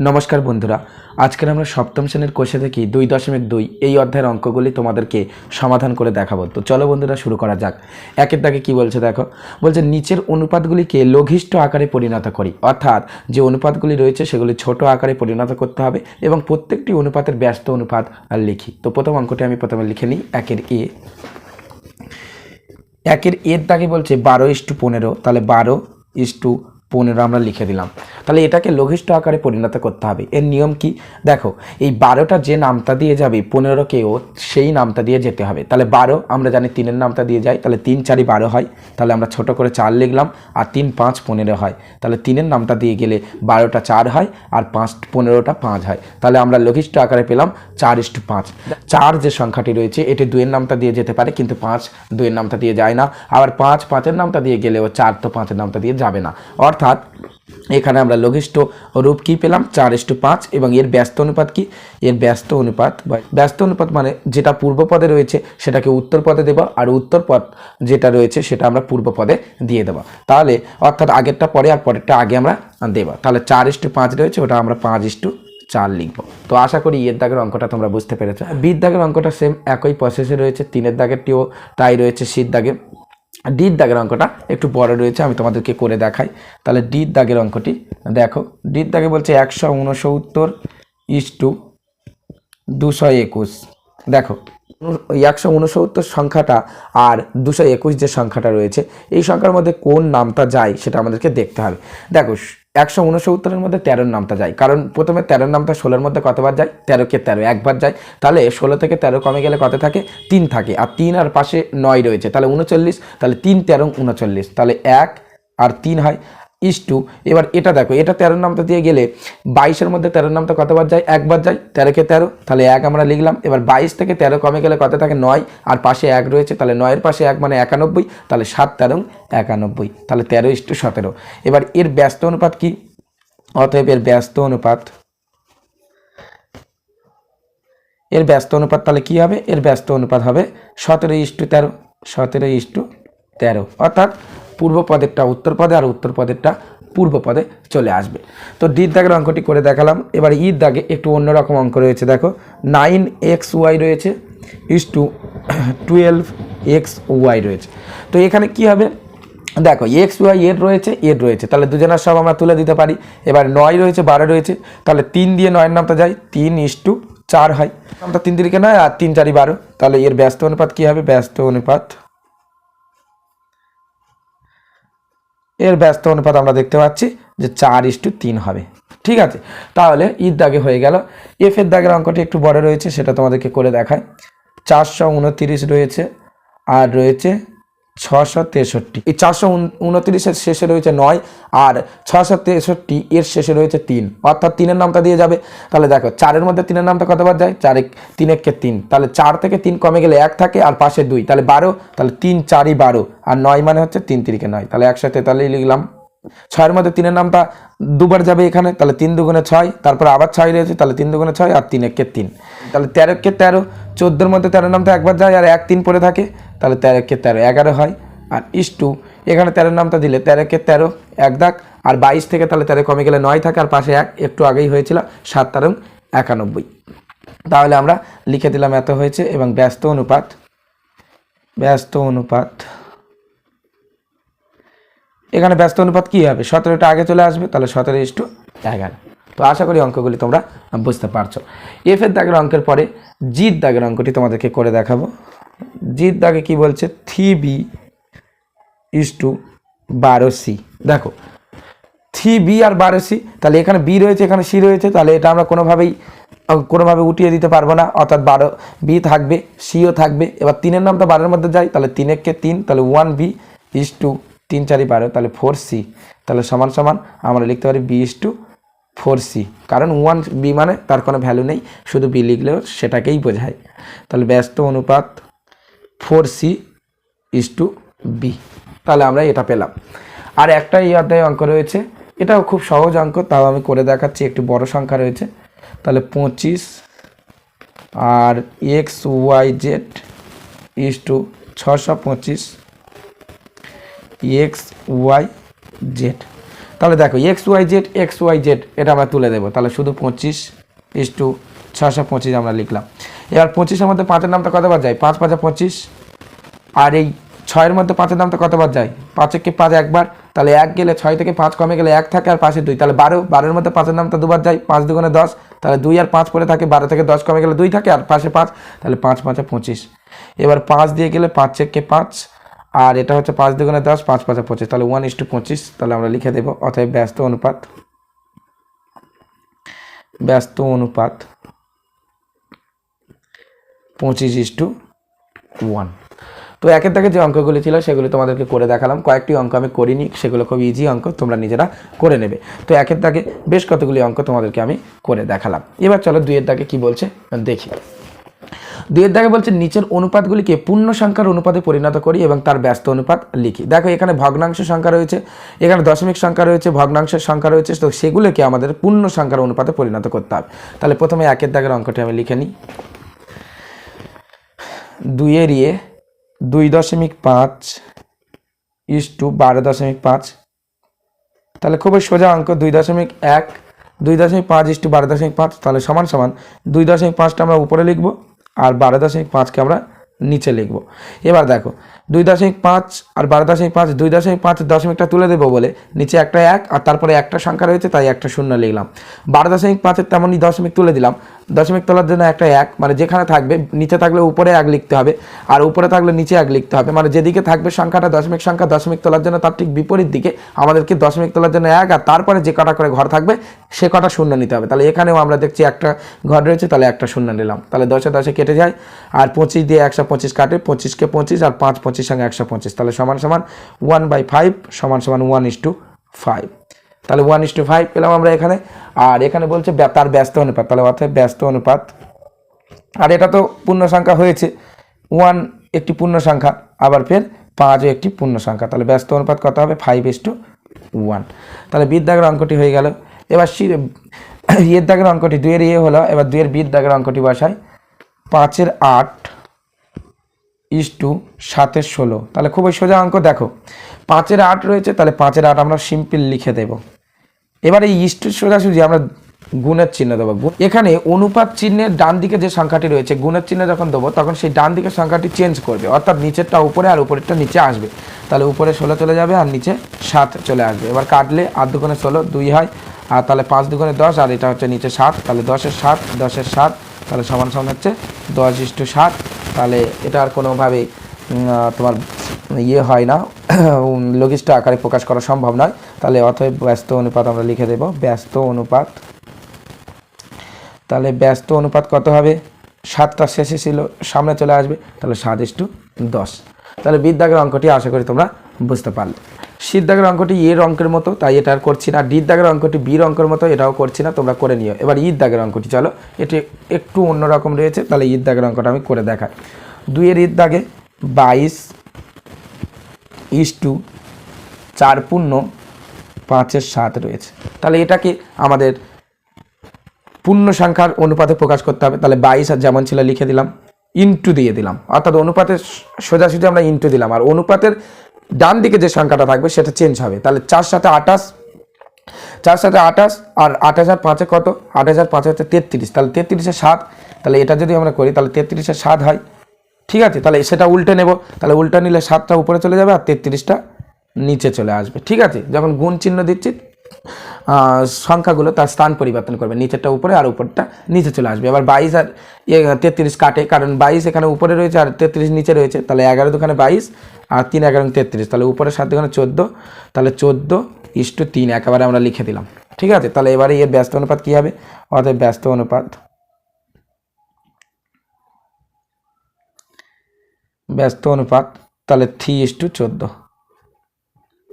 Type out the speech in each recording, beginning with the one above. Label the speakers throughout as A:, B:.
A: নমস্কার বন্ধুরা, আজকের আমরা সপ্তম শ্রেণির কোষে থেকে দুই দশমিক দুই। এই অধ্যায়ের অঙ্কগুলি তোমাদেরকে সমাধান করে দেখাবো। তো চলো বন্ধুরা, শুরু করা যাক। একের দাগে কি বলছে দেখো? বলছে, নিচের অনুপাতগুলিকে লঘিষ্ঠ আকারে পরিণত করি। অর্থাৎ যে অনুপাতগুলি রয়েছে সেগুলি ছোট আকারে পরিণত করতে হবে এবং প্রত্যেকটি অনুপাতের ব্যস্ত অনুপাত লিখি। তো প্রথম অঙ্কটি আমি প্রথমে লিখে নিই, একের এ। একের এর দাগে বলছে, বারো ইস্টু পনেরো, তাহলে বারো ইস্টু পনেরো আমরা লিখে দিলাম। তাহলে এটাকে লঘিষ্ঠ আকারে পরিণত করতে হবে। এর নিয়ম কি? দেখো, এই বারোটা যে নামটা দিয়ে যাবে পনেরোকেও সেই নামটা দিয়ে যেতে হবে। তাহলে বারো, আমরা জানি তিনের নামটা দিয়ে যাই তাহলে তিন চারি বারো হয়। তাহলে আমরা ছোট করে চার লিখলাম, আর তিন পাঁচ পনেরো হয়। তাহলে তিনের নামটা দিয়ে গেলে বারোটা চার হয়, আর পাঁচ, পনেরোটা পাঁচ হয়। তাহলে আমরা লঘিষ্ঠ আকারে পেলাম চার ইস্টু পাঁচ। চার যে সংখ্যাটি রয়েছে, এটি দুইয়ের নামটা দিয়ে যেতে পারে, কিন্তু পাঁচ দুইয়ের নামটা দিয়ে যায় না। আবার পাঁচ পাঁচের নামটা দিয়ে গেলেও চার তো পাঁচের নামটা দিয়ে যাবে না। অর্থাৎ এখানে আমরা লঘিষ্ঠ রূপ কি পেলাম? চার ইস্টু পাঁচ এবং এর ব্যস্ত অনুপাত কি? এর ব্যস্ত অনুপাত বা ব্যস্ত অনুপাত মানে যেটা পূর্ব পদে রয়েছে সেটাকে উত্তর পদে দেবো আর উত্তর পদ যেটা রয়েছে সেটা আমরা পূর্ব পদে দিয়ে দেবো। তাহলে অর্থাৎ আগেরটা পরে আর পরেরটা আগে আমরা দেবো। তাহলে চার ইস্টু পাঁচ রয়েছে, ওটা আমরা পাঁচ ইস্টু চার লিখব। তো আশা করি ইয়ের দাগের অঙ্কটা তোমরা বুঝতে পেরেছ। বির দাগের অঙ্কটা সেম একই প্রসেসে রয়েছে, তিনের দাগেরটিও তাই রয়েছে শীত দাগের। ডির দাগের অঙ্কটা একটু বড় রয়েছে, আমি তোমাদেরকে করে দেখাই। তাহলে ডির দাগের অঙ্কটি, দেখো, ডির দাগে বলছে একশো উনসত্তর ইস টু দুশো একুশ। দেখো একশো উনসত্তর সংখ্যাটা আর দুশো একুশ যে সংখ্যাটা রয়েছে, এই সংখ্যার মধ্যে কোন নামটা যায় সেটা আমাদেরকে দেখতে হবে। দেখো একশো উনসত্তরের মধ্যে তেরোর নামটা যায়। কারণ প্রথমে তেরোর নামটা ষোলোর মধ্যে কতবার যায়? তেরোকে তেরো, একবার যায়। তাহলে ষোলো থেকে তেরো কমে গেলে কত থাকে? তিন থাকে। আর তিন আর পাশে নয় রয়েছে। তাহলে উনচল্লিশ, তাহলে তিন তেরো উনচল্লিশ। তাহলে এক আর তিন হয় ইস টু এবার এটা দেখো, এটা তেরোর নামটা দিয়ে গেলে বাইশের মধ্যে তেরোর নামটা কতবার যায়? একবার যায়, তেরোকে তেরো, তাহলে এক আমরা লিখলাম। এবার বাইশ থেকে তেরো কমে গেলে কত থাকে? নয়। আর পাশে এক রয়েছে, তাহলে নয়ের পাশে এক মানে একানব্বই, তাহলে সাত তেরো একানব্বই, তাহলে তেরো ইস টু সতেরো। এবার এর ব্যস্ত অনুপাত কি? অতএব এর ব্যস্ত অনুপাত, এর ব্যস্ত অনুপাত তাহলে কি হবে? এর ব্যস্ত অনুপাত হবে সতেরো ইস্টু তেরো, সতেরো ইস্টু তেরো। অর্থাৎ পূর্ব পদেরটা উত্তর পদে আর উত্তর পদেরটা পূর্ব পদে চলে আসবে। তো ডির দাগের অঙ্কটি করে দেখালাম। এবার ঈদ দাগে একটু অন্যরকম অঙ্ক রয়েছে, দেখো। নাইন এক্স ওয়াই রয়েছে, is to twelve X Y রয়েছে। তো এখানে কি হবে? দেখো, এক্স ওয়াই এর রয়েছে এর রয়েছে। তাহলে দুজনের সব আমরা তুলে দিতে পারি। এবার নয় রয়েছে, বারো রয়েছে। তাহলে তিন দিয়ে নয়ের নামটা যায় তিন ইস টু চার হয়। নামটা তিন দিকে নয় আর তিন চারি বারো, তাহলে এর ব্যস্ত অনুপাত কী হবে? ব্যস্ত অনুপাত এর ব্যস্ত অনুপাত আমরা দেখতে পাচ্ছি যে চার ইস্টু তিন হবে। ঠিক আছে? তাহলে ঈদ দাগে হয়ে গেল। এফ এর দাগের অঙ্কটি একটু বড় রয়েছে, সেটা তোমাদেরকে করে দেখায় চারশো উনতিরিশ রয়েছে, আর রয়েছে ছশো তেষট্টি। এই চারশো উনত্রিশের শেষে রয়েছে নয় আর ছশো তেষট্টি এর শেষে রয়েছে তিন। অর্থাৎ তিনের নামটা দিয়ে যাবে। তাহলে দেখো, চারের মধ্যে তিনের নামটা কতবার যায়? চারে, তিন একে তিন। তাহলে চার থেকে তিন কমে গেলে এক থাকে আর পাশে দুই। তাহলে বারো, তাহলে তিন চারই বারো। আর নয় মানে হচ্ছে তিন তিরিকে নয়। তাহলে একসাথে তাহলে লিখলাম। ছয়ের মধ্যে তিনের নামটা দুবার যাবে এখানে। তাহলে তিন দুগুণে ছয়, তারপর আবার ছয় রয়েছে। তাহলে তিন দুগুণে ছয় আর তিন একে তিন। তাহলে তেরো কে তেরো, চোদ্দোর মধ্যে তেরো নামটা একবার যায় আর এক তিন পড়ে থাকে। তাহলে তেরো কে তেরো, এগারো হয়, আর ইস টু, এখানে তেরোর নামটা দিলে তেরো কে তেরো, এক দাগ, আর বাইশ থেকে তাহলে তেরো কমে গেলে নয় থাকে, আর পাশে এক, একটু আগেই হয়েছিল, সাত তেরো একানব্বই। তাহলে আমরা লিখে দিলাম এত হয়েছে, এবং ব্যস্ত অনুপাত ব্যস্ত অনুপাত, এখানে ব্যস্ত অনুপাত কী হবে? সতেরোটা আগে চলে আসবে, তাহলে সতেরো ইস্টু এগারো। তো আশা করি অঙ্কগুলি তোমরা বুঝতে পারছ। এফ এর দাগের অঙ্কের পরে জির দাগের অঙ্কটি তোমাদেরকে করে দেখাবো। জির দাগে কি বলছে? থ্রি বি ইস টু বারো সি। দেখো, থ্রি বি আর বারো সি, তাহলে এখানে বি রয়েছে, এখানে সি রয়েছে, তাহলে এটা আমরা কোনোভাবেই, কোনোভাবে উঠিয়ে দিতে পারব না। অর্থাৎ বারো বি থাকবে, সিও থাকবে। এবার তিনের নামটা বারোর মধ্যে যায় তাহলে তিনেরকে তিন, তাহলে ওয়ান বি ইস টু তিন চারি বারো তাহলে ফোর সি। তাহলে সমান সমান আমরা লিখতে পারি B is to four C. কারণ ওয়ান বি মানে তার কোনো ভ্যালু নেই, শুধু বি লিখলেও সেটাকেই বোঝায়। তাহলে ব্যস্ত অনুপাত four C is to B. তাহলে আমরা এটা পেলাম। আর একটা এই অধ্যায়ে অঙ্ক রয়েছে। এটাও খুব সহজ অঙ্ক, তাও আমি করে দেখাচ্ছি, একটু বড় সংখ্যা রয়েছে। তাহলে পঁচিশ আর X, Y, Z is to ছশো পঁচিশ। X, Y, Z. তাহলে দেখো, X, Y, Z, X, Y, Z, এটা আমরা তুলে দেবো। তাহলে শুধু পঁচিশ ইস টু ছশো পঁচিশ আমরা লিখলাম। এবার পঁচিশের মধ্যে পাঁচের নামটা কতবার যায়? পাঁচ পাঁচা পঁচিশ। আর এই ছয়ের মধ্যে পাঁচের নামটা কতবার যায়? পাঁচে কি পাঁচ একবার। তাহলে এক গেলে ছয় থেকে পাঁচ, কমে গেলে এক থাকে আর পাশে দুই। তাহলে বারো, বারোর মধ্যে পাঁচের নামটা দুবার যায়, পাঁচ দুগুণে দশ। তাহলে দুই আর পাঁচ পরে থাকে, বারো থেকে দশ কমে গেলে দুই থাকে আর পাশে পাঁচ। তাহলে পাঁচ পাঁচে পঁচিশ। এবার পাঁচ দিয়ে গেলে পাঁচ চেককে পাঁচ। আর এটা হচ্ছে পাঁচ দুগুণে দশ, পাঁচ পাঁচে পঁচিশ। তাহলে ওয়ান ইস টু পঁচিশ। তাহলে আমরা লিখে দেবো, অতএব ব্যস্ত অনুপাত। ব্যস্ত অনুপাত। পঁচিশ ইস টু ওয়ান তো একের থেকে যে অঙ্কগুলি ছিল, সেগুলি তোমাদেরকে করে দেখালাম। কয়েকটি অঙ্ক আমি করিনি, সেগুলো খুব ইজি অঙ্ক, তোমরা নিজেরা করে নেবে। তো একের দাগে বেশ কতগুলি অঙ্ক তোমাদেরকে আমি করে দেখালাম। এবার চলো দুইয়ের দাগে কি বলছে, দেখি। দুইয়ের দাগে বলছে, নিচের অনুপাতগুলিকে পূর্ণ সংখ্যার অনুপাতে পরিণত করি এবং তার ব্যস্ত অনুপাত লিখি। দেখো, এখানে ভগ্নাংশ সংখ্যা রয়েছে, এখানে দশমিক সংখ্যা রয়েছে, ভগ্নাংশের সংখ্যা রয়েছে, তো সেগুলোকে আমাদের পূর্ণ সংখ্যার অনুপাতে পরিণত করতে হবে। তাহলে প্রথমে একের দাগের অঙ্কটি আমি লিখে নিই। দুইয়ের ইয়ে দুই দশমিক পাঁচ ইস টু বারো দশমিক পাঁচ। তাহলে খুবই সোজা অঙ্ক, দুই দশমিক এক, দুই দশমিক পাঁচ ইস টু বারো দশমিক পাঁচ, তাহলে সমান সমান দুই দশমিক পাঁচটা আমরা উপরে লিখব আর বারো দশমিক পাঁচকে আমরা নিচে লিখব। এবার দেখো, দুই দশমিক পাঁচ আর বারো দশমিক পাঁচ, দুই দশমিক পাঁচ দশমিকটা তুলে দেবো বলে নিচে একটা এক আর তারপরে একটা সংখ্যা রয়েছে, তাই একটা শূন্য লিখলাম। বারো দশমিক পাঁচের তেমনই দশমিক তুলে দিলাম দশমিক তোলার জন্য একটা এক মানে যেখানে থাকবে, নিচে থাকলে উপরে এক লিখতে হবে, আর উপরে থাকলে নিচে এক লিখতে হবে। মানে যেদিকে থাকবে সংখ্যাটা দশমিক সংখ্যা, দশমিক তোলার জন্য তার ঠিক বিপরীত দিকে আমাদেরকে দশমিক তোলার জন্য এক, আর তারপরে যে কটা করে ঘর থাকবে, সে কটা শূন্য নিতে হবে। তাহলে এখানেও আমরা দেখছি একটা ঘর রয়েছে, তাহলে একটা শূন্য নিলাম। তাহলে দশে দশে কেটে যায়, আর পঁচিশ দিয়ে একশো পঁচিশ কাটে, পঁচিশকে পঁচিশ আর পাঁচ পঁচিশ সঙ্গে একশো পঁচিশ। তাহলে সমান সমান ওয়ান বাই ফাইভ সমান সমান ওয়ান ইস টু ফাইভ তাহলে ওয়ান ইস টু ফাইভ পেলাম আমরা এখানে। আর এখানে বলছে তার ব্যস্ত অনুপাত, তাহলে অর্থাৎ ব্যস্ত অনুপাত। আর এটা তো পূর্ণ সংখ্যা হয়েছে। ওয়ান একটি পূর্ণ সংখ্যা, আবার ফের পাঁচও একটি পূর্ণ সংখ্যা। তাহলে ব্যস্ত অনুপাত কত হবে? ফাইভ ইস টু ওয়ান তাহলে বিদ্যাগের অঙ্কটি হয়ে গেল। এবার সি ইয়ের দাগের অঙ্কটি দুয়ের ইয়ে হলো, এবার দুয়ের বিদ দাগের অঙ্কটি বসায় পাঁচের আট ইস টু সাতের ষোলো। তাহলে খুবই সোজা অঙ্ক, দেখো। পাঁচের আট রয়েছে, তাহলে পাঁচের আট আমরা সিম্পল লিখে দেব। এবার এই ইস্টের সোজাসুজি আমরা গুণের চিহ্ন দেবো এখানে অনুপাত চিহ্নের ডান দিকে যে সংখ্যাটি রয়েছে, গুণের চিহ্ন যখন দেবো, তখন সেই ডান দিকের সংখ্যাটি চেঞ্জ করবে। অর্থাৎ নিচেরটা উপরে আর উপরেরটা নিচে আসবে। তাহলে উপরে ষোলো চলে যাবে আর নিচে সাত চলে আসবে। এবার কাটলে আট দুগুণে ষোলো, দুই হয়, আর তাহলে পাঁচ দুগুণে দশ, আর এটা হচ্ছে নিচে সাত, তাহলে দশের সাত দশের সাত, তাহলে সমান সমান হচ্ছে দশ ইস্টু সাত। তাহলে এটা আর কোনোভাবেই তোমার ইয়ে হয় না। লঘিষ্ঠ আকারে প্রকাশ করা সম্ভব নয়। তাহলে অতএব ব্যস্ত অনুপাত আমরা লিখে দেব। ব্যস্ত অনুপাত। তাহলে ব্যস্ত অনুপাত কত হবে? সাতটা শেষে ছিল, সামনে চলে আসবে। তাহলে সাত ইস্টু দশ। তাহলে বিদ্যাগের অঙ্কটি আশা করি তোমরা বুঝতে পারলে। সিদ্ধাগের অঙ্কটি এর অঙ্কের মতো, তাই এটা আর করছি না। ডির দাগের অঙ্কটি বির অঙ্কের মতো, এটাও করছি না। তোমরা করে নিও। এবার ঈদ দাগের অঙ্কটি, চলো। এটি একটু অন্যরকম রয়েছে। তাহলে ঈদ দাগের অঙ্কটা আমি করে দেখাই। দুইয়ের ঈদ দাগে বাইশ ইস টু চার পূর্ণ পাঁচের সাত রয়েছে। তাহলে এটাকে আমাদের পূর্ণ সংখ্যার অনুপাতে প্রকাশ করতে হবে। তাহলে বাইশ আর যেমন ছিল লিখে দিলাম ইন্টু দিয়ে দিলাম। অর্থাৎ অনুপাতের সোজাসুজি আমরা ইন্টু দিলাম। আর অনুপাতের ডান দিকে যে সংখ্যাটা থাকবে সেটা চেঞ্জ হবে। তাহলে চার সাথে আঠাশ, চার সাথে আঠাশ আর আট হাজার পাঁচে কত? আট হাজার পাঁচে হচ্ছে তেত্রিশ। তাহলে তেত্রিশে সাত, তাহলে এটা যদি আমরা করি, তাহলে তেত্রিশে সাত হয়। ঠিক আছে? তাহলে সেটা উল্টে নেব। তাহলে উল্টে নিলে সাতটা উপরে চলে যাবে আর তেত্রিশটা নিচে চলে আসবে। ঠিক আছে? যখন গুণ চিহ্ন দিচ্ছি সংখ্যাগুলো তার স্থান পরিবর্তন করবে। নিচেরটা উপরে আর উপরটা নিচে চলে আসবে। এবার বাইশ আর তেত্রিশ কাটে, কারণ বাইশ এখানে উপরে রয়েছে আর তেত্রিশ নিচে রয়েছে। তাহলে এগারো দোকানে বাইশ আর তিন এগারো তেত্রিশ। তাহলে উপরে সাত দোকানে চোদ্দ। তাহলে চোদ্দ ইস্টু তিন। একেবারে আমরা লিখে দিলাম। ঠিক আছে? তাহলে এবারে এর ব্যস্ত অনুপাত কী হবে? অতএব ব্যস্ত অনুপাত ব্যস্ত অনুপাত, তাহলে থ্রি ইস টু চোদ্দ।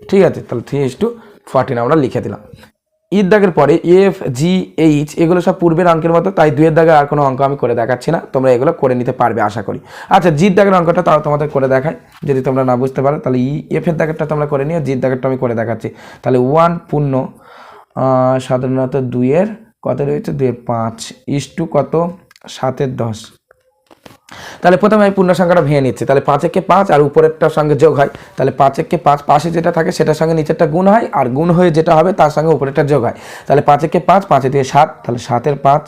A: ঠিক আছে, তাহলে থ্রি ইস টু ফর্টিন আমরা লিখে দিলাম। ঈদ দাগের পরে এফ জি এইচ এগুলো সব পূর্বের অঙ্কের মতো, তাই দুয়ের দাগের আর কোনো অঙ্ক আমি করে দেখাচ্ছি না। তোমরা এগুলো করে নিতে পারবে, আশা করি। আচ্ছা জিদ দাগের অঙ্কটা তাও তোমাদের করে দেখায় যদি তোমরা না বুঝতে পারো, তাহলে ই এফ এর দাগেরটা তোমরা করে নিও জির দাগেরটা আমি করে দেখাচ্ছি। তাহলে ওয়ান পূর্ণ সাধারণত দুইয়ের, কত রয়েছে? দুইয়ের পাঁচ। ইস টু কত? সাতের দশ। তাহলে প্রথমে আমি পূর্ণ সংখ্যাটা ভেঙে নিচ্ছি। তাহলে পাঁচ একে পাঁচ আর উপরেরটার সঙ্গে যোগ হয়। তাহলে পাঁচ একে পাঁচ, পাশে যেটা থাকে সেটার সঙ্গে নিচেরটা গুণ হয় আর গুণ হয়ে যেটা হবে তার সঙ্গে উপরেরটা যোগ হয়। তাহলে পাঁচ একে পাঁচ, পাঁচে দিয়ে সাত, তাহলে সাতের পাঁচ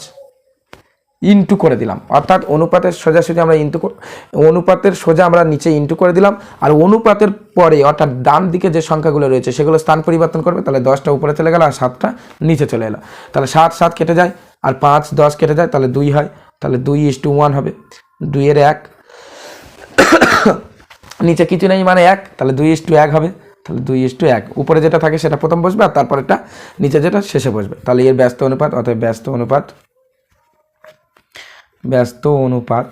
A: ইন্টু করে দিলাম। অর্থাৎ অনুপাতের সোজাসুজি আমরা ইন্টু অনুপাতের সোজা আমরা নিচে ইন্টু করে দিলাম আর অনুপাতের পরে অর্থাৎ ডান দিকে যে সংখ্যাগুলো রয়েছে সেগুলো স্থান পরিবর্তন করবে। তাহলে দশটা উপরে চলে গেল আর সাতটা নিচে চলে এলো। তাহলে সাত সাত কেটে যায় আর পাঁচ, দশ কেটে যায়, তাহলে দুই হয়। তাহলে দুই ইস টু ওয়ান হবে। দুইয়ের এক। নিচে কিছু নেই মানে এক, তাহলে দুই ইস টু এক হবে। তাহলে দুই ইস টু এক। উপরে যেটা থাকে সেটা প্রথম বসবে আর তারপর এটা নিচে যেটা শেষে বসবে। তাহলে এর ব্যস্ত অনুপাত, অতএব ব্যস্ত অনুপাত ব্যস্ত অনুপাত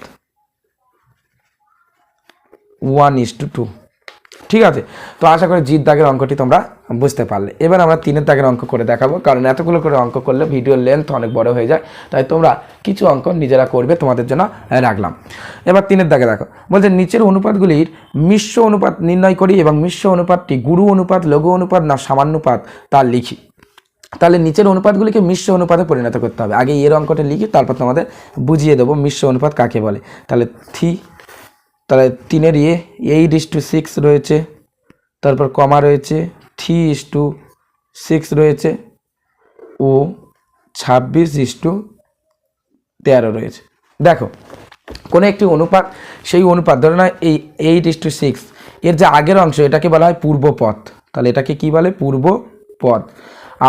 A: ওয়ান ইস টু টু ঠিক আছে? তো আশা করি জিত দাগের অঙ্কটি তোমরা বুঝতে পারলে। এবার আমরা তিনের দাগের অঙ্ক করে দেখাবো, কারণ এতগুলো করে অঙ্ক করলে ভিডিওর লেন্থ অনেক বড় হয়ে যায়, তাই তোমরা কিছু অঙ্ক নিজেরা করবে, তোমাদের জন্য রাখলাম। এবার তিনের দাগে দেখো, বলছে নিচের অনুপাতগুলির মিশ্র অনুপাত নির্ণয় করি এবং মিশ্র অনুপাতটি গুরু অনুপাত, লঘু অনুপাত না সামান্যপাত তা লিখি। তাহলে নিচের অনুপাতগুলিকে মিশ্র অনুপাতে পরিণত করতে হবে। আগে এর অঙ্কটা লিখি, তারপর তোমাদের বুঝিয়ে দেবো মিশ্র অনুপাত কাকে বলে। তাহলে থ্রি তাহলে তিনের ইয়ে এইট ইস টু সিক্স রয়েছে, তারপর কমা রয়েছে থ্রি ইস টু সিক্স রয়েছে, ও ছাব্বিশ ইস টু তেরো রয়েছে। দেখো, কোনো একটি অনুপাত, সেই অনুপাত, ধরে না এই এইট ইস টু সিক্স এর যে আগের অংশ, এটাকে বলা হয় পূর্ব পথ। তাহলে এটাকে কি বলে? পূর্ব পথ।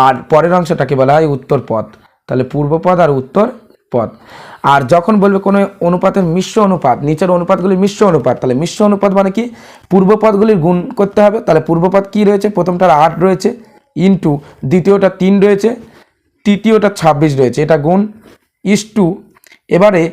A: আর পরের অংশটাকে বলা হয় উত্তর পথ। তাহলে পূর্ব পদ আর উত্তর পদ আর যখন বলবে কোনো অনুপাতের মিশ্র অনুপাত, নিচের অনুপাতগুলি মিশ্র অনুপাত, তাহলে মিশ্র অনুপাত মানে কি? পূর্বপদগুলির গুণ করতে হবে। তাহলে পূর্বপদ কি রয়েছে? প্রথমটার আট রয়েছে, ইন্টু দ্বিতীয়টা তিন রয়েছে, তৃতীয়টা ছাব্বিশ রয়েছে। এটা গুণ ইস টু এবারে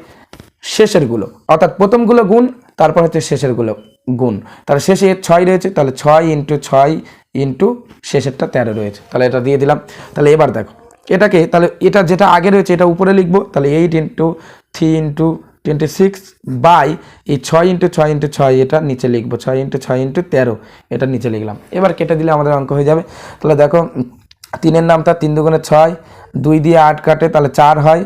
A: শেষেরগুলো। অর্থাৎ প্রথমগুলো গুণ, তারপর হচ্ছে শেষেরগুলো গুণ। তাহলে শেষে ছয় রয়েছে, তাহলে ছয় ইন্টু ছয় ইন্টু শেষেরটা তেরো রয়েছে। তাহলে এটা দিয়ে দিলাম। তাহলে এবার দেখো এটাকে তাহলে এটা যেটা আগে রয়েছে এটা উপরে লিখব, তাহলে eight into three into twenty six by এই ছয় ইন্টু ছয় ইন্টু ছয় এটা নিচে লিখব, ছয় ইন্টু ছয় ইন্টু তেরো, এটা নিচে লিখলাম। এবার কেটে দিলে আমাদের অঙ্ক হয়ে যাবে। তাহলে দেখো, তিনের নামটা তিন দুগুণে ছয়, দুই দিয়ে আট কাটে, তাহলে চার হয়।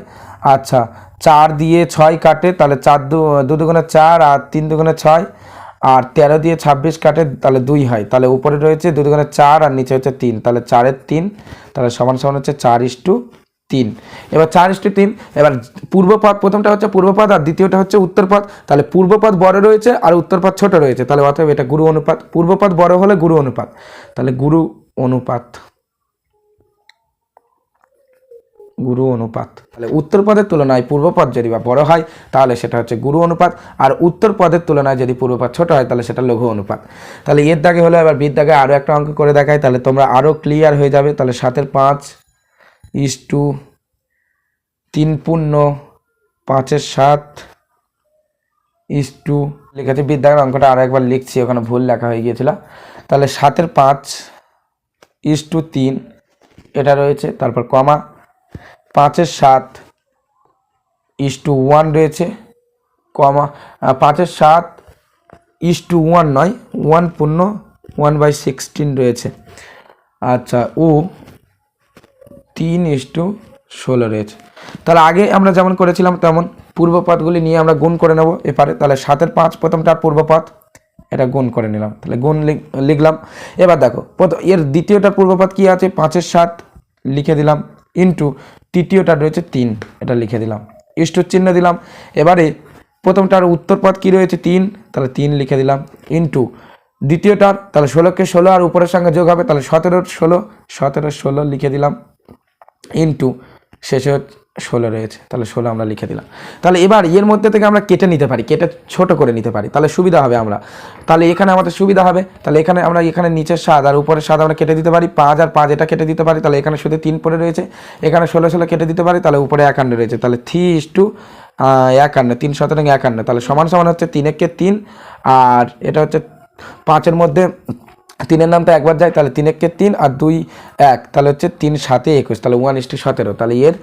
A: আচ্ছা চার দিয়ে ছয় কাটে, তাহলে চার দু দুগুণে চার আর তিন দুগুণে ছয় আর তেরো দিয়ে ছাব্বিশ কাটে, তাহলে দুই হয়। তাহলে উপরে রয়েছে দু দুগুণে চার আর নিচে হচ্ছে তিন। তাহলে চারের তিন, তাহলে সমান সমান হচ্ছে চার ইস্টু তিন। এবার চার ইস্টু তিন, এবার পূর্বপদ প্রথমটা হচ্ছে পূর্বপদ আর দ্বিতীয়টা হচ্ছে উত্তরপদ তাহলে পূর্বপদ বড় রয়েছে আর উত্তরপদ ছোট রয়েছে। তাহলে অতএব এটা গুরু অনুপাত। পূর্বপদ বড় হলে গুরু অনুপাত। তাহলে গুরু অনুপাত গুরু অনুপাত। তাহলে উত্তর পদের তুলনায় পূর্বপদ যদি বা বড় হয়, তাহলে সেটা হচ্ছে গুরু অনুপাত। আর উত্তর পদের তুলনায় যদি পূর্বপদ ছোট হয়, তাহলে সেটা লঘু অনুপাত। তাহলে এর দাগে হলো এবার বির দাগে আরও একটা অঙ্ক করে দেখায় তাহলে তোমরা আরও ক্লিয়ার হয়ে যাবে। তাহলে সাতের পাঁচ ইস টু তিন পূর্ণ পাঁচের সাত ইস টু লিখেছে। বিদ্যাগের অঙ্কটা আরও একবার লিখছি, ওখানে ভুল লেখা হয়ে গিয়েছিল। তাহলে সাতের পাঁচ ইস টু তিন, এটা রয়েছে। তারপর কমা পাঁচের সাত ইস টু ওয়ান রয়েছে, কমা পাঁচের সাত ইস টু ওয়ান নয়, ওয়ান পূর্ণ, ওয়ান বাই সিক্সটিন রয়েছে। আচ্ছা ও তিন ইস টু ষোলো রয়েছে। তাহলে আগে আমরা যেমন করেছিলাম তেমন পূর্বপদগুলি নিয়ে আমরা গুণ করে নেব এপারে। তাহলে সাতের পাঁচ প্রথমটার পূর্বপদ এটা গুণ করে নিলাম। তাহলে গুণ লিখ- লিখলাম। এবার দেখো প্রথম এর দ্বিতীয়টার পূর্বপদ কি আছে? পাঁচের সাত লিখে দিলাম। ইন্টু তৃতীয়টা রয়েছে তিন, এটা লিখে দিলাম। ইষ্ট চিহ্ন দিলাম। এবারে প্রথমটার উত্তরপদ কি রয়েছে তিন? তাহলে তিন লিখে দিলাম। ইন্টু দ্বিতীয়টার, তাহলে ষোলোকে ষোলো আর উপরের সঙ্গে যোগ হবে, তাহলে সতেরোর ষোলো, সতেরো, ষোলো লিখে দিলাম। ইন্টু শেষে ষোলো রয়েছে, তাহলে ষোলো আমরা লিখে দিলাম। তাহলে এবার এর মধ্যে থেকে আমরা কেটে নিতে পারি, কেটে ছোট করে নিতে পারি, তাহলে সুবিধা হবে আমরা। তাহলে এখানে আমাদের সুবিধা হবে, তাহলে এখানে আমরা এখানে নিচের স্বাদ আর উপরের স্বাদ আমরা কেটে দিতে পারি, পাঁচ আর পাঁচ এটা কেটে দিতে পারি, তাহলে এখানে শুধু তিন পরে রয়েছে, এখানে ষোলো ষোলো কেটে দিতে পারি, তাহলে উপরে একান্ন রয়েছে, তাহলে থ্রি ইস টু একান্ন, তিন শতরং একান্ন, তাহলে সমান সমান হচ্ছে তিন একে তিন, আর এটা হচ্ছে পাঁচের মধ্যে তিনের নামটা একবার যায়, তাহলে তিন একে তিন আর দুই এক, তাহলে হচ্ছে তিন সাতে একুশ, তাহলে ওয়ান ইস টু সতেরো, তাহলে এর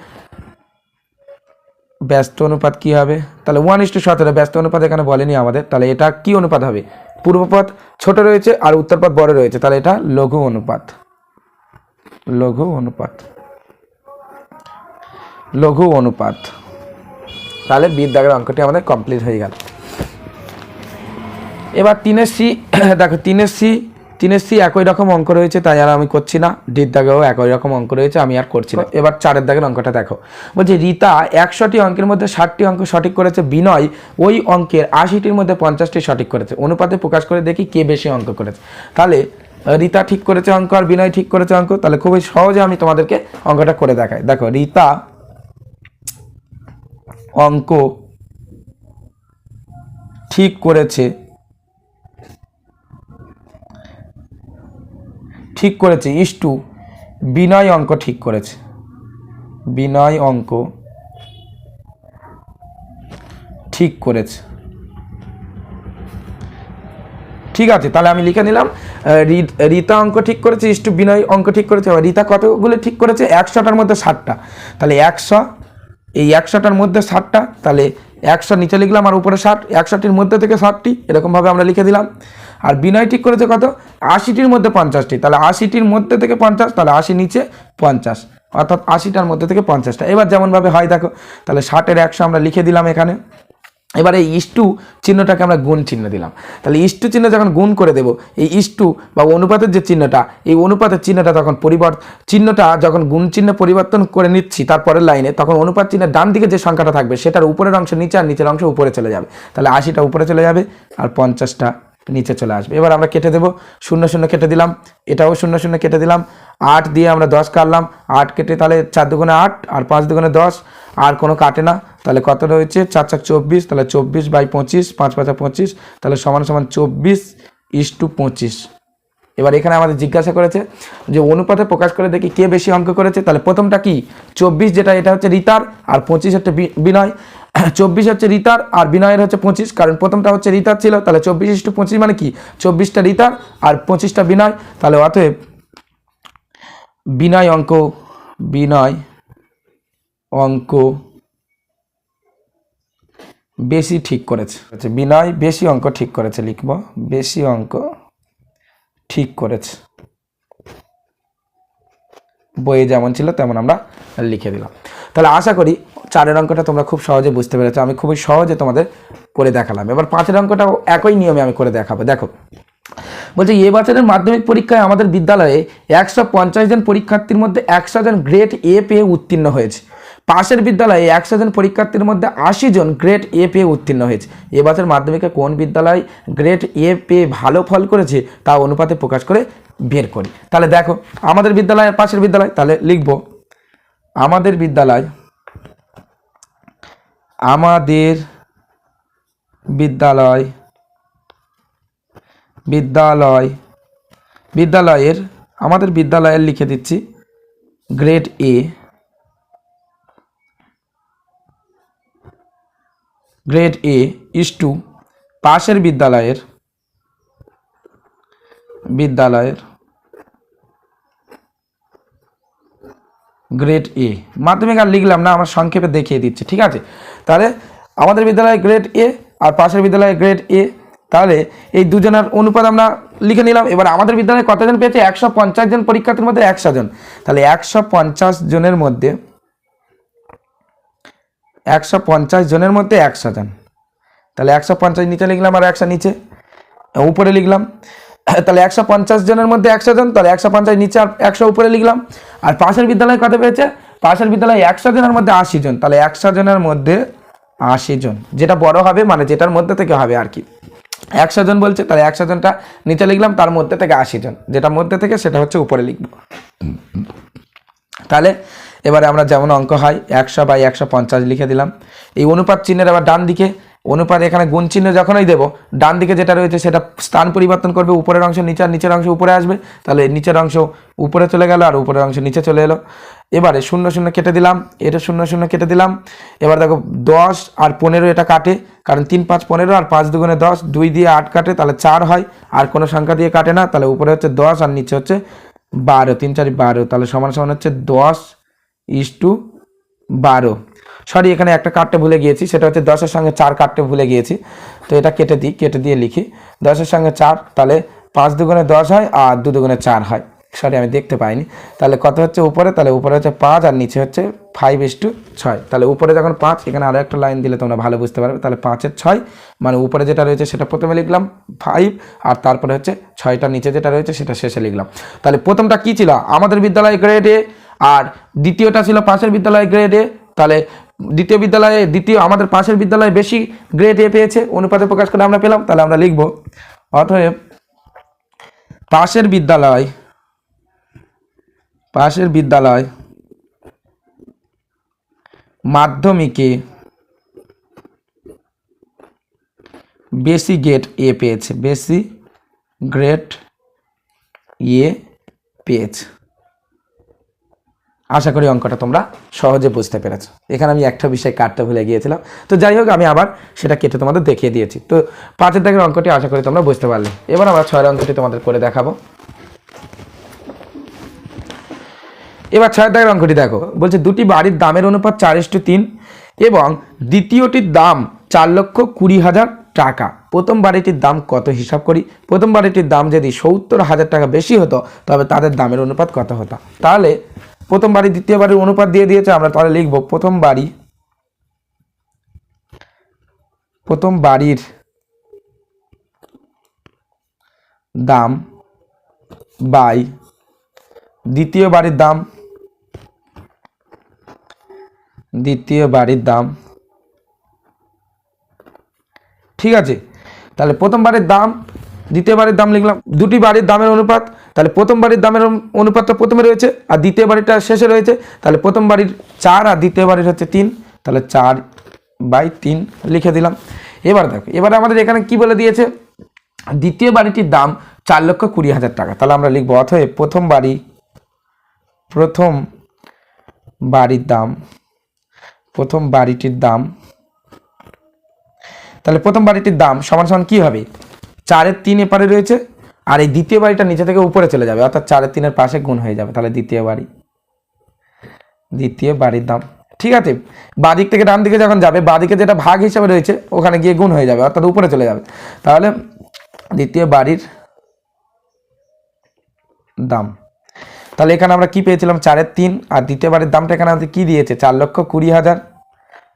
A: ব্যস্ত অনুপাত কি হবে? তাহলে ওয়ান ইস টু সতেরো, ব্যস্ত অনুপাত এখানে বলেনি আমাদের। তাহলে এটা কি অনুপাত হবে? পূর্বপথ ছোট রয়েছে আর উত্তরপদ বড় রয়েছে। তাহলে এটা লঘু অনুপাত। লঘু অনুপাত। লঘু অনুপাত। তাহলে বিদ্যাগের অঙ্কটি আমাদের কমপ্লিট হয়ে গেল। এবার তিনের সি, দেখো, তিনের সি তিনের সি একই রকম অঙ্ক রয়েছে তাই আর আমি করছি না। ডির দাগেও একই রকম অঙ্ক রয়েছে আমি আর করছি না। এবার চারের দাগের অঙ্কটা দেখো। বলছি রীতা একশোটি অঙ্কের মধ্যে ষাটটি অঙ্ক সঠিক করেছে বিনয় ওই অঙ্কের আশিটির মধ্যে পঞ্চাশটি সঠিক করেছে। অনুপাতে প্রকাশ করে দেখি কে বেশি অঙ্ক করেছে। তাহলে রীতা ঠিক করেছে অঙ্ক আর বিনয় ঠিক করেছে অঙ্ক? তাহলে খুবই সহজে আমি তোমাদেরকে অঙ্কটা করে দেখাই। দেখো রীতা অঙ্ক ঠিক করেছে ঠিক করেছে ইস্টু বিনয় অঙ্ক ঠিক করেছে। বিনয় অঙ্ক ঠিক করেছে। ঠিক আছে, তাহলে আমি লিখে নিলাম রীতা অঙ্ক ঠিক করেছে ইস্টু বিনয় অঙ্ক ঠিক করেছে রীতা কতগুলো ঠিক করেছে? একশোটার মধ্যে ষাটটা। তাহলে একশো, এই একশোটার মধ্যে ষাটটা, তাহলে একশো নিচে লিখলাম আর উপরে ষাট, একশোটির মধ্যে থেকে ষাটটি, এরকমভাবে আমরা লিখে দিলাম। আর বিনয় ঠিক করেছে কত? আশিটির মধ্যে পঞ্চাশটি, তাহলে আশিটির মধ্যে থেকে পঞ্চাশ, তাহলে আশি নিচে পঞ্চাশ, অর্থাৎ আশিটার মধ্যে থেকে পঞ্চাশটা। এবার যেমনভাবে হয় দেখো, তাহলে ষাটের একশো আমরা লিখে দিলাম এখানে। এবারে এই ইস্টু চিহ্নটাকে আমরা গুণ চিহ্ন দিলাম। তাহলে ইস্টু চিহ্ন যখন গুণ করে দেব, এই ইস্টু বা অনুপাতের যে চিহ্নটা, এই অনুপাতের চিহ্নটা তখন পরিবর্তন চিহ্নটা যখন গুণ চিহ্ন পরিবর্তন করে নিচ্ছি তারপরের লাইনে, তখন অনুপাত চিহ্নের ডান দিকে যে সংখ্যাটা থাকবে, সেটার উপরের অংশ নিচে আর নিচের অংশ উপরে চলে যাবে। তাহলে আশিটা উপরে চলে যাবে আর পঞ্চাশটা নিচে চলে আসবে। এবার আমরা কেটে দেবো। শূন্য শূন্য কেটে দিলাম। এটাও শূন্য শূন্য কেটে দিলাম। আট দিয়ে আমরা দশ কাটলাম। আট কেটে তাহলে চার দুগুণে আট আর পাঁচ দুগুণে দশ। আর কোনো কাটে না। তাহলে কত রয়েছে চার চার চব্বিশ, তাহলে চব্বিশ বাই পঁচিশ, পাঁচ পাঁচা পঁচিশ, তাহলে সমান সমান চব্বিশ ইস টু পঁচিশ। এবার এখানে আমাদের জিজ্ঞাসা করেছে যে অনুপাতে প্রকাশ করে দেখি কে বেশি অঙ্ক করেছে। তাহলে প্রথমটা কি? চব্বিশ যেটা, এটা হচ্ছে রিতার আর পঁচিশ হচ্ছে বিনয়। চব্বিশ হচ্ছে রিতার আর বিনয়ের হচ্ছে পঁচিশ। কারণ প্রথমটা হচ্ছে রিতার ছিল, তাহলে চব্বিশ ইস্টু পঁচিশ মানে কি? চব্বিশটা রিতার আর পঁচিশটা বিনয়। তাহলে অতএব বিনয় অঙ্ক, বিনয় অঙ্ক বেশি ঠিক করেছে। আচ্ছা, বিনয় বেশি অঙ্ক ঠিক করেছে লিখব। বেশি অঙ্ক ঠিক করেছে। বইয়ে যেমন ছিল তেমন আমরা লিখে দিলাম। তাহলে আশা করি চারের অঙ্কটা তোমরা খুব সহজে বুঝতে পেরেছ। আমি খুবই সহজে তোমাদের করে দেখালাম। এবার পাঁচের অঙ্কটাও একই নিয়মে আমি করে দেখাবো। দেখো বলছে এ বছরের মাধ্যমিক পরীক্ষায় আমাদের বিদ্যালয়ে একশো পঞ্চাশ জন পরীক্ষার্থীর মধ্যে একশো জন গ্রেড এ পেয়ে উত্তীর্ণ হয়েছে। পাশের বিদ্যালয়ে একশো জন পরীক্ষার্থীর মধ্যে আশি জন গ্রেড এ পেয়ে উত্তীর্ণ হয়েছে। এবছর মাধ্যমিকে কোন বিদ্যালয় গ্রেড এ পেয়ে ভালো ফল করেছে তা অনুপাতে প্রকাশ করে বের করি। তাহলে দেখো, আমাদের বিদ্যালয় আর পাশের বিদ্যালয়, তাহলে লিখব, আমাদের বিদ্যালয় আমাদের বিদ্যালয় বিদ্যালয়, বিদ্যালয়ের, আমাদের বিদ্যালয়ের লিখে দিচ্ছি grade A grade A is two পাশের বিদ্যালয়ের বিদ্যালয়ের গ্রেড এ। মাধ্যমিক আর লিখলাম না, আমার সংক্ষেপে দেখিয়ে দিচ্ছে, ঠিক আছে? তাহলে আমাদের বিদ্যালয়ে গ্রেড এ আর পাশের বিদ্যালয়ে গ্রেড এ, তাহলে এই দুজনের অনুপাত আমরা লিখে নিলাম। এবার আমাদের বিদ্যালয়ে কতজন পেয়েছে? একশো পঞ্চাশ জন, পরীক্ষার্থীর মধ্যে একশো জন। তাহলে একশো পঞ্চাশ জনের মধ্যে একশো পঞ্চাশ জনের মধ্যে একশো জন। তাহলে একশো পঞ্চাশ নিচে লিখলাম আর একশো নিচে। উপরে লিখলাম। তাহলে একশো পঞ্চাশ জনের মধ্যে একশো জন, তাহলে একশো পঞ্চাশ নিচে আর একশো উপরে লিখলাম। আর পাশের বিদ্যালয়ে কত পেয়েছে? পাশের বিদ্যালয়ে একশো জনের মধ্যে আশি জন, তাহলে একশো জনের মধ্যে আশি জন। যেটা বড় হবে মানে যেটার মধ্যে থেকে হবে আর কি। একশো জন বলছে, তাহলে একশো জনটা নিচে লিখলাম, তার মধ্যে থেকে আশি জন। যেটা মধ্যে থেকে, সেটা হচ্ছে উপরে লিখব। তাহলে এবারে আমরা যেমন অঙ্ক হয় একশো বাই একশো পঞ্চাশ লিখে দিলাম। এই অনুপাত চিহ্নের আবার ডান দিকে, অনুপাত এখানে গুণ চিহ্ন যখনই দেবো, ডান দিকে যেটা রয়েছে সেটা স্থান পরিবর্তন করবে, উপরের অংশ নিচে আর নিচের অংশ উপরে আসবে। তাহলে নিচের অংশ উপরে চলে গেল আর উপরের অংশ নিচে চলে এলো। এবারে শূন্য শূন্য কেটে দিলাম, এটা শূন্য শূন্য কেটে দিলাম। এবার দেখো দশ আর পনেরো এটা কাটে, কারণ তিন পাঁচ পনেরো আর পাঁচ দুগুণে দশ, দুই দিয়ে আট কাটে, তাহলে চার হয়। আর কোনো সংখ্যা দিয়ে কাটে না, তাহলে উপরে হচ্ছে দশ আর নিচে হচ্ছে বারো, তিন চারি বারো, তাহলে সমান সমান হচ্ছে দশ। ইস টু বারো। সরি এখানে একটা কাটতে ভুলে গিয়েছি, সেটা হচ্ছে দশের সঙ্গে চার কাটতে ভুলে গিয়েছি। তো এটা কেটে দিই, কেটে দিয়ে লিখি। দশের সঙ্গে চার, তাহলে পাঁচ দুগুণে দশ হয় আর দু দুগুণে চার হয়। সরি আমি দেখতে পাইনি। তাহলে কত হচ্ছে উপরে? তাহলে উপরে হচ্ছে পাঁচ আর নিচে হচ্ছে ফাইভ ইস টু ছয়। তাহলে উপরে যখন পাঁচ, এখানে আরও একটা লাইন দিলে তোমরা ভালো বুঝতে পারবে। তাহলে পাঁচের ছয় মানে উপরে যেটা রয়েছে সেটা প্রথমে লিখলাম ফাইভ আর তারপরে হচ্ছে ছয়টা নিচে যেটা রয়েছে সেটা শেষে লিখলাম। তাহলে প্রথমটা কী ছিল? আমাদের বিদ্যালয় গ্রেড আর দ্বিতীয়টা ছিল পাশের বিদ্যালয় গ্রেড এ, তাহলে দ্বিতীয় বিদ্যালয়ে, দ্বিতীয় আমাদের পাশের বিদ্যালয়ে বেশি গ্রেড এ পেয়েছে, অনুপাতে প্রকাশ করে আমরা পেলাম, তাহলে আমরা লিখব। অতএব পাশের বিদ্যালয় পাশের বিদ্যালয় মাধ্যমিকে বেশি গ্রেড এ পেয়েছে, বেশি গ্রেড এ পেয়েছে। আশা করি অঙ্কটা তোমরা সহজে বুঝতে পেরেছ। এখানে আমি একটা বিষয় কাটতে ভুলে গিয়েছিলাম। তো যাই হোক, আমি আবার সেটা কেটে তোমাদের দেখিয়ে দিয়েছি। তো পাঁচের দাগের অঙ্কটি আশা করি তোমরা বুঝতে পারলে। এবার আমরা ছয়ের অঙ্কটি তোমাদের করে দেখাবো। এবার ছয়ের দাগের অঙ্কটি দেখো। বলছে, দুটি বাড়ির দামের অনুপাত চার ইস্টু তিন এবং দ্বিতীয়টির দাম চার লক্ষ কুড়ি হাজার টাকা। প্রথম বাড়িটির দাম কত হিসাব করি? প্রথম বাড়িটির দাম যদি সত্তর হাজার টাকা বেশি হতো, তবে তাদের দামের অনুপাত কত হতো? তাহলে প্রথম বাড়ি, দ্বিতীয় বাড়ির অনুপাত দিয়ে দিয়েছে, আমরা তাহলে লিখব প্রথম বাড়ি, প্রথম বাড়ির দাম বাই, দ্বিতীয় বাড়ির দাম, দ্বিতীয় বাড়ির দাম, ঠিক আছে? তাহলে প্রথম বাড়ির দাম দ্বিতীয় বাড়ির দাম লিখলাম। দুটি বাড়ির দামের অনুপাত, তাহলে প্রথম বাড়ির দামের অনুপাতটা প্রথমে রয়েছে আর দ্বিতীয় বাড়িটা শেষে রয়েছে। তাহলে প্রথম বাড়ির চার আর দ্বিতীয় বাড়ির হচ্ছে তিন, তাহলে চার বাই তিন লিখে দিলাম। এবার দেখো, এবারে আমাদের এখানে কি বলে দিয়েছে? দ্বিতীয় বাড়িটির দাম চার লক্ষ কুড়ি হাজার টাকা। তাহলে আমরা লিখব অথবা প্রথম বাড়ি, প্রথম বাড়ির দাম, প্রথম বাড়িটির দাম, তাহলে প্রথম বাড়িটির দাম সমান সমান কী হবে? চারের তিন এপারে রয়েছে, আর এই দ্বিতীয় বাড়িটা নিচে থেকে উপরে চলে যাবে, অর্থাৎ চারের তিনের পাশে গুণ হয়ে যাবে, তাহলে দ্বিতীয় বাড়ি। দ্বিতীয় বাড়ির দাম। ঠিক আছে, বাদিক থেকে ডান দিকে যখন যাবে, বাদিকে যেটা ভাগ হিসাবে রয়েছে, ওখানে গিয়ে গুণ হয়ে যাবে, অর্থাৎ উপরে চলে যাবে। তাহলে দ্বিতীয় বাড়ির দাম। তাহলে এখানে আমরা কি পেয়েছিলাম? চারের তিন, আর দ্বিতীয় বাড়ির দামটা এখানে আমাদের কি দিয়েছে? চার লক্ষ কুড়ি হাজার।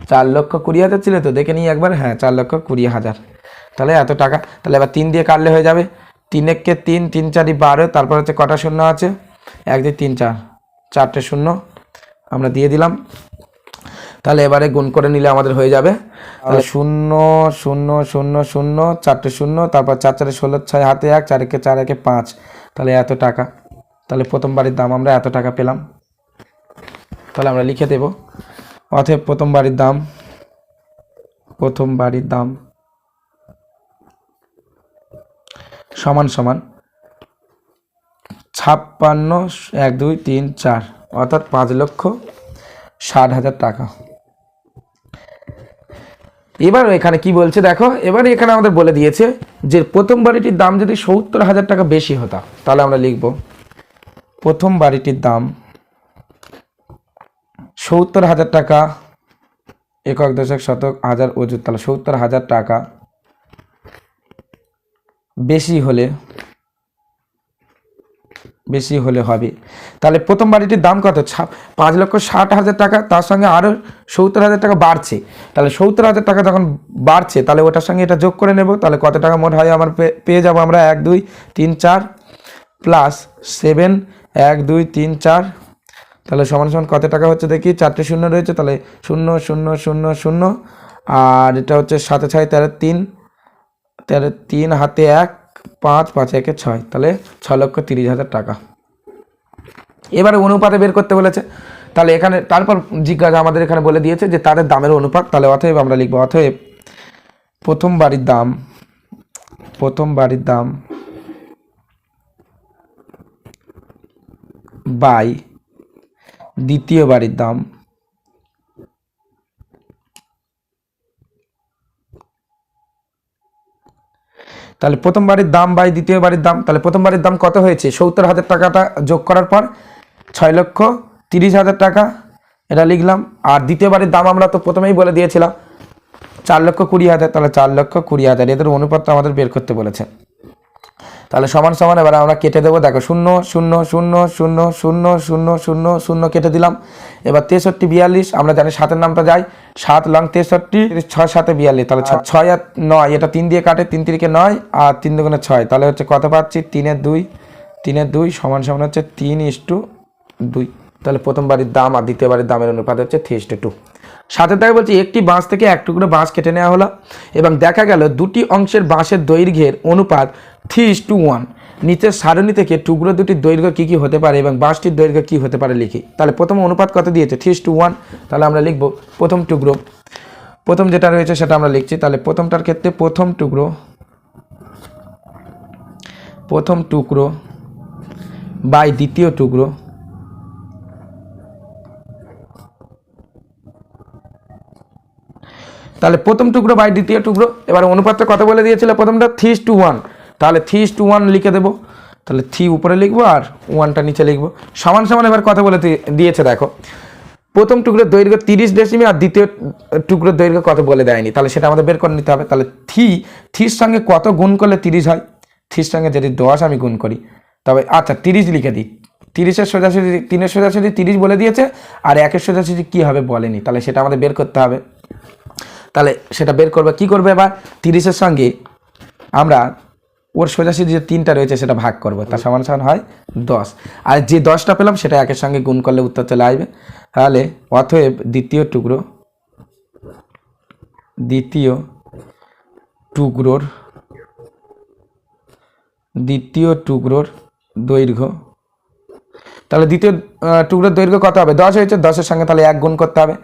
A: চার লক্ষ কুড়ি হাজার ছিল তো, দেখে নিই একবার হ্যাঁ চার লক্ষ কুড়ি হাজার। তাহলে এত টাকা, তাহলে এবার তিন দিয়ে কাটলে হয়ে যাবে। তিন এককে তিন তিন চারি বারো, তারপর হচ্ছে কটা শূন্য আছে? এক দুই তিন চার, চারটে শূন্য আমরা দিয়ে দিলাম। তাহলে এবারে গুণ করে নিলে আমাদের হয়ে যাবে। তাহলে শূন্য শূন্য শূন্য শূন্য, চারটে শূন্য, তারপর চার, চারে ষোলো, ছয়, হাতে এক, চার একে চার, একে পাঁচ। তাহলে এত টাকা। তাহলে প্রথম বাড়ির দাম আমরা এত টাকা পেলাম। তাহলে আমরা লিখে দেব। অতএব প্রথম বাড়ির দাম, প্রথম বাড়ির দাম সমান সমান ছাপ্পান্ন, এক, দুই, তিন, চার, অর্থাৎ পাঁচ লক্ষ ষাট হাজার টাকা। এবার এখানে কি বলছে দেখো? এবার এখানে আমাদের বলে দিয়েছে যে প্রথম বাড়িটির দাম যদি সত্তর হাজার টাকা বেশি হতো, তাহলে আমরা লিখব, প্রথম বাড়িটির দাম সত্তর হাজার টাকা, একক দশক শতক, হাজার অজুর তাহলে সত্তর হাজার টাকা বেশি হলে বেশি হলে হবে। তাহলে প্রথম বাড়িটির দাম কত? পাঁচ লক্ষ ষাট হাজার টাকা, তার সঙ্গে আরও সত্তর হাজার টাকা বাড়ছে। তাহলে সত্তর হাজার টাকা যখন বাড়ছে, তাহলে ওটার সঙ্গে এটা যোগ করে নেব। তাহলে কত টাকা মোট হয় আমার পেয়ে যাব আমরা? এক, দুই, তিন, চার, প্লাস সেভেন, এক, দুই, তিন, চার। তাহলে সমান সমান কত টাকা হচ্ছে দেখি? চারটে শূন্য রয়েছে, তাহলে শূন্য শূন্য শূন্য শূন্য। আর এটা হচ্ছে সাথে ছয়, তেরো, তিন। তেরো তিন হাতে এক, পাঁচ পাঁচ একে ছয়। তাহলে ছ লক্ষ তিরিশ হাজার টাকা। এবারে অনুপাতে বের করতে বলেছে। তাহলে এখানে, তারপর জিজ্ঞাসা আমাদের এখানে বলে দিয়েছে যে তাদের দামের অনুপাত, তাহলে অতএব আমরা লিখব, অতএব প্রথম বাড়ির দাম, প্রথম বাড়ির দাম বাই দ্বিতীয় বাড়ির দাম তাহলে প্রথমবারের দাম বাই দ্বিতীয়বারের দাম, তাহলে প্রথমবারের দাম কত হয়েছে? সত্তর হাজার টাকাটা যোগ করার পর ছয় লক্ষ তিরিশ হাজার টাকা। এটা লিখলাম। আর দ্বিতীয়বারের দাম আমরা তো প্রথমেই বলে দিয়েছিলাম, চার লক্ষ কুড়ি হাজার। তাহলে চার লক্ষ কুড়ি হাজার। এদের অনুপাতটা আমাদের বের করতে বলেছে। তাহলে সমান সমান এবার আমরা কেটে দেবো। দেখো শূন্য শূন্য শূন্য শূন্য শূন্য শূন্য শূন্য শূন্য কেটে দিলাম। এবার তেষট্টি বিয়াল্লিশ আমরা জানি সাতের নামটা যাই সাত লং তেষট্টি ছয় সাতে বিয়াল্লিশ। তাহলে ছয় আর নয় এটা তিন দিয়ে কাটে তিন তিরিকে নয় আর তিন দুগুণে ছয়। তাহলে হচ্ছে কত পাচ্ছি? তিনের দুই তিনের দুই সমান সমান হচ্ছে তিন ইস টু দুই। তাহলে প্রথমবারের দাম আর দ্বিতীয়বারের দামের অনুপাত হচ্ছে থ্রি ইস্টু টু। সাথে থাকে বলছি, একটি বাঁশ থেকে এক টুকরো বাঁশ কেটে নেওয়া হলো। এবং দেখা গেল দুটি অংশের বাঁশের দৈর্ঘ্যের অনুপাত থ্রি ইস টু ওয়ান নিচের সারণী থেকে টুকরো দুটির দৈর্ঘ্য কী কী হতে পারে এবং বাঁশটির দৈর্ঘ্য কী হতে পারে লিখি। তাহলে প্রথম অনুপাত কত দিয়েছে? থ্রি টু ওয়ান তাহলে আমরা লিখব প্রথম টুকরো। প্রথম যেটা রয়েছে সেটা আমরা লিখছি। তাহলে প্রথমটার ক্ষেত্রে প্রথম টুকরো প্রথম টুকরো, বাই দ্বিতীয় টুকরো তাহলে প্রথম টুকরো বাই দ্বিতীয় টুকরো, এবার অনুপাতটা কথা বলে দিয়েছিল প্রথমটা? থ্রি টু ওয়ান তাহলে থ্রি টু ওয়ান লিখে দেবো। তাহলে থ্রি উপরে লিখব আর ওয়ানটা নিচে লিখব। সমান সমান এবার কথা বলে দিয়েছে দেখো। প্রথম টুকরো দৈর্ঘ্য তিরিশ ডেসিমি আর দ্বিতীয় টুকরো দৈর্ঘ্য কত বলে দেয়নি? তাহলে সেটা আমাদের বের করে নিতে হবে। তাহলে থ্রি থ্রির সঙ্গে কত গুণ করলে তিরিশ হয়? থ্রির সঙ্গে যদি দশ আমি গুণ করি, তবে আচ্ছা তিরিশ লিখে দিই। তিরিশের সোজাসুজি, তিনের সোজাসুজি তিরিশ বলে দিয়েছে, আর একের সোজাসুজি কী হবে বলেনি। তাহলে সেটা আমাদের বের করতে হবে। তাহলে সেটা বের করবে, কি করবে এবার? তিরিশের সঙ্গে আমরা ওর সোজাসুজি যে তিনটা রয়েছে সেটা ভাগ করব, তার সমান সমান হয় দশ। আর যে দশটা পেলাম সেটা একের সঙ্গে গুণ করলে উত্তর চলে আসবে। তাহলে অতএব দ্বিতীয় টুকরো, দ্বিতীয় টুকরোর দ্বিতীয় টুকরোর দৈর্ঘ্য, তাহলে দ্বিতীয় টুকরোর দৈর্ঘ্য কত হবে? দশ হয়েছে, দশের সঙ্গে তাহলে এক গুণ করতে হবে।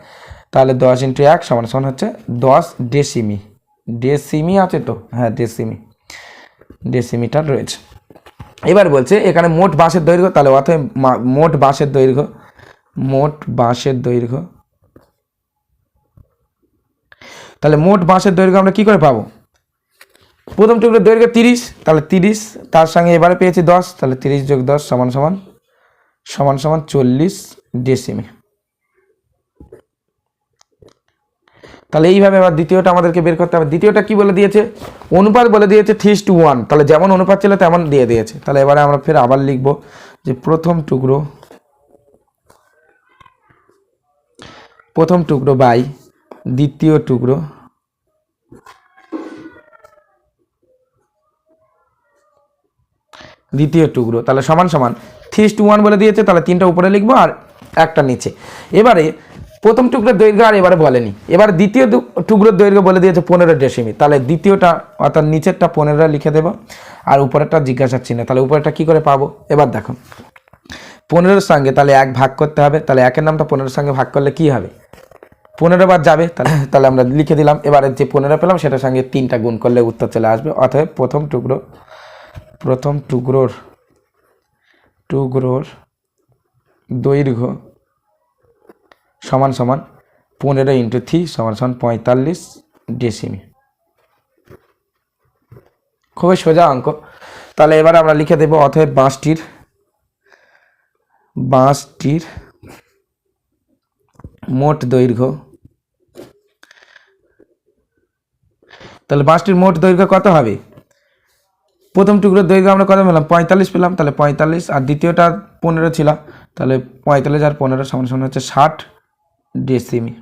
A: তাহলে দশ ইন্টু এক সমান সমান হচ্ছে দশ ডেসিমি। ডেসিমি আছে তো? হ্যাঁ ডেসিমি। ডেসিমিটার রয়েছে। এবার বলছে, এখানে মোট বাঁশের দৈর্ঘ্য, তাহলে মা- মোট বাঁশের দৈর্ঘ্য, মোট বাঁশের দৈর্ঘ্য, তাহলে মোট বাঁশের দৈর্ঘ্য আমরা কি করে পাবো? প্রথম টুকরোর দৈর্ঘ্য তিরিশ, তাহলে তিরিশ, তার সঙ্গে এবারে পেয়েছি দশ, তাহলে তিরিশ যোগ দশ সমান সমান সমান সমান চল্লিশ ডেসিমি। তাহলে এইভাবে আবার দ্বিতীয়টা আমাদেরকে বের করতে হবে। দ্বিতীয়টা কি বলে দিয়েছে? অনুপাত বলে দিয়েছে থ্রি টু ওয়ান তাহলে যেমন অনুপাত ছিল তেমন দিয়ে দিয়েছে। তাহলে এবারে আমরা ফের আবার লিখব যে প্রথম টুকরো প্রথম টুকরো বাই দ্বিতীয় টুকরো দ্বিতীয় টুকরো। তাহলে সমান সমান থ্রি টু ওয়ান বলে দিয়েছে, তাহলে তিনটা উপরে লিখব আর একটা নিচে। এবারে প্রথম টুকরোর দৈর্ঘ্য আর এবারে বলেনি। এবার দ্বিতীয় টুকরোর দৈর্ঘ্য বলে দিয়েছে পনেরো ডেসিমি তাহলে দ্বিতীয়টা, অর্থাৎ নিচেরটা পনেরো লিখে দেবো, আর উপরেরটা জিজ্ঞাসা চিহ্ন। তাহলে উপরেরটা কি করে পাবো? এবার দেখো। পনেরোর সঙ্গে তাহলে এক ভাগ করতে হবে। তাহলে একের নামটা পনেরোর সঙ্গে ভাগ করলে কি হবে? পনেরো বার যাবে, তাহলে তাহলে আমরা লিখে দিলাম। এবারে যে পনেরো পেলাম, সেটার সঙ্গে তিনটা গুণ করলে উত্তর চলে আসবে। অতএব প্রথম টুকরো, প্রথম টুকরোর টুকরোর দৈর্ঘ্য সমান সমান পনেরো ইন্টু থ্রি সমান সমান পঁয়তাল্লিশ ডেসিমি খুবই সোজা অঙ্ক। তাহলে এবার আমরা লিখে দেবো অতএব বাঁশটির বাঁশটির মোট দৈর্ঘ্য। তাহলে বাঁশটির মোট দৈর্ঘ্য কত হবে? প্রথম টুকরোর দৈর্ঘ্য আমরা কত পেলাম? পঁয়তাল্লিশ পেলাম। তাহলে পঁয়তাল্লিশ আর দ্বিতীয়টা পনেরো ছিল। তাহলে পঁয়তাল্লিশ আর পনেরো সমান সমান হচ্ছে ষাট। ডেসিমি।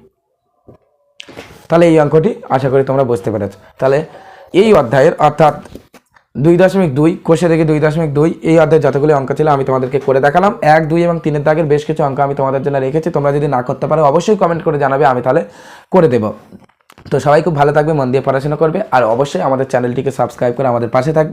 A: তাহলে এই অঙ্কটি আশা করি তোমরা বুঝতে পেরেছ। তাহলে এই অধ্যায়ের অর্থাৎ দুই দশমিক দুই, কোষে থেকে দুই দশমিক দুই, এই অধ্যায়ে যতগুলি অঙ্ক ছিল আমি তোমাদেরকে করে দেখালাম। এক, দুই এবং তিনের দাগের বেশ কিছু অঙ্ক আমি তোমাদের জন্য রেখেছি। তোমরা যদি না করতে পারো, অবশ্যই কমেন্ট করে জানাবে, আমি তাহলে করে দেবো। তো সবাই খুব ভালো থাকবে, মন দিয়ে পড়াশোনা করবে, আর অবশ্যই আমাদের চ্যানেলটিকে সাবস্ক্রাইব করে আমাদের পাশে থাকবে।